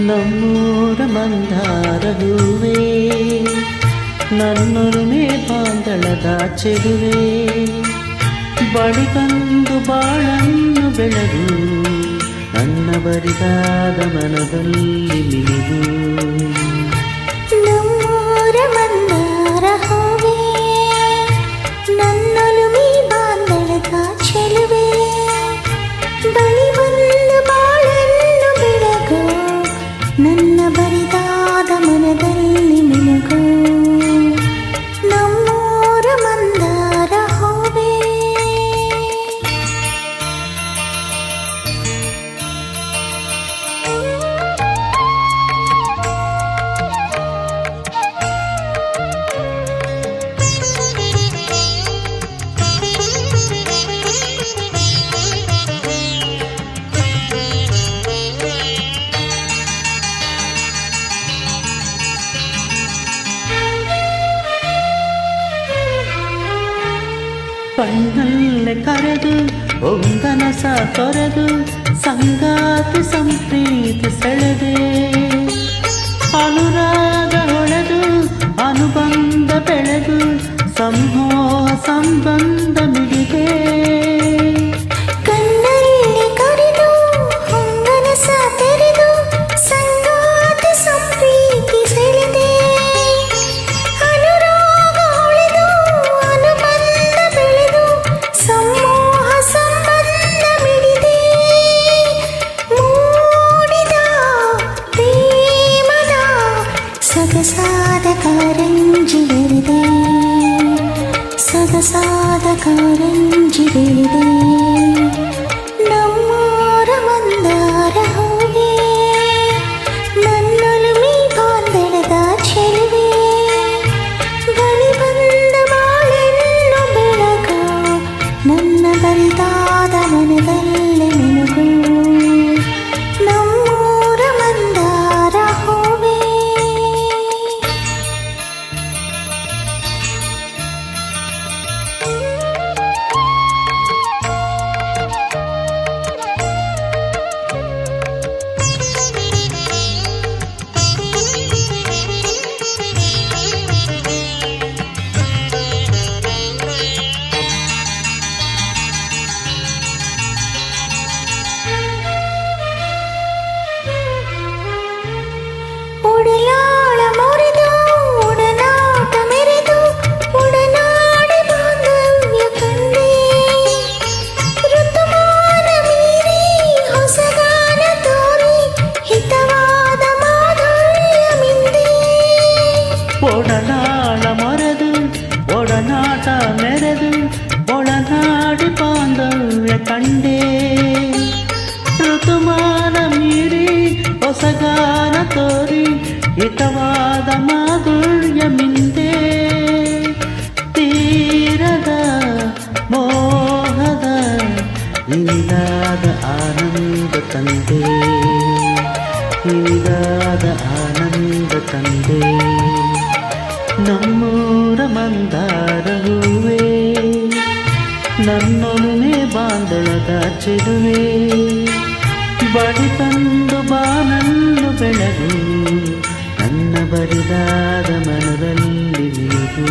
ನಮ್ಮೂರ ಮಂದಾರ ಹೂವೇ ನನ್ನೊಲುಮೆ ಬಾಂದಳದ ಚೆಲುವೆ ಬಳಿಗಂದು ಬಾಳನ್ನು ಬೆಳಗು ನನ್ನ ಬರಿದಾದ ಮನದಲ್ಲಿ ಮಿನುಗು ಕಣ್ಣಲ್ಲೇ ಕರೆದು ಒಂದನಸ ತೊರೆದು ಸಂಗಾತಿ ಸಂಪ್ರೀತಿ ಸೆಳೆದೆ ಅನುರಾಗ ಹೊಳೆದು ಅನುಬಂಧ ಬೆಳೆದು ಸಂಮೋಹ ಸಂಬಂಧ ಮಿಡಿದೆ സദസാദകാരഞ്ചി വെറുതേ സദസാദകാരഞ്ചി വെറുതേ நீ ಕಂಡೆ ಋತುಮಾನ ಮೀರಿ ಹೊಸಗಾನ ತೋರಿ ಹಿತವಾದ ಮಾಧುರ್ಯ ಮಿಂದೆ ತೀರದ ಮೋಹದ ಇನಿದಾದ ಆನಂದ ತಂದೆ ಇನಿದಾದ ಆನಂದ ತಂದೆ ನಮ್ಮೂರ ಮಂದಾರ ಹೂವೇ ನನ್ನೊಲುಮೆ ಬಾಂದಳದ ಚೆಲುವೆ ಬಡಿ ತಂದು ಬಾನನ್ನು ಬೆಳಗು ನನ್ನ ಬರಿದಾದ ಮನದಲ್ಲಿ ನೀರು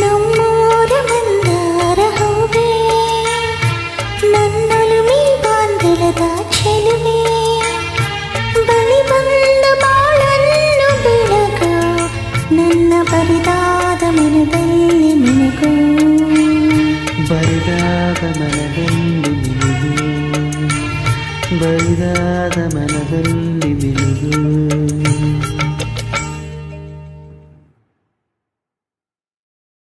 ನಮ್ಮೂರ ಮಂದಾರ ಹೂವೇ ನನ್ನೊಲುಮೆ ಬಾಂಧಳದ ಚೆಲುವೆ ಬಳಿ ಬಂದ ಬಾಳನ್ನು ಬೆಳಗ ನನ್ನ ಬರಿದಾದ ಮನದಲ್ಲಿ ಮಿನುಗು ಬರಿದಾದ ಮನದಲ್ಲಿ ಮಿನುಗು ಬರಿದಾದ ಮನದಲ್ಲಿ ಮಿನುಗು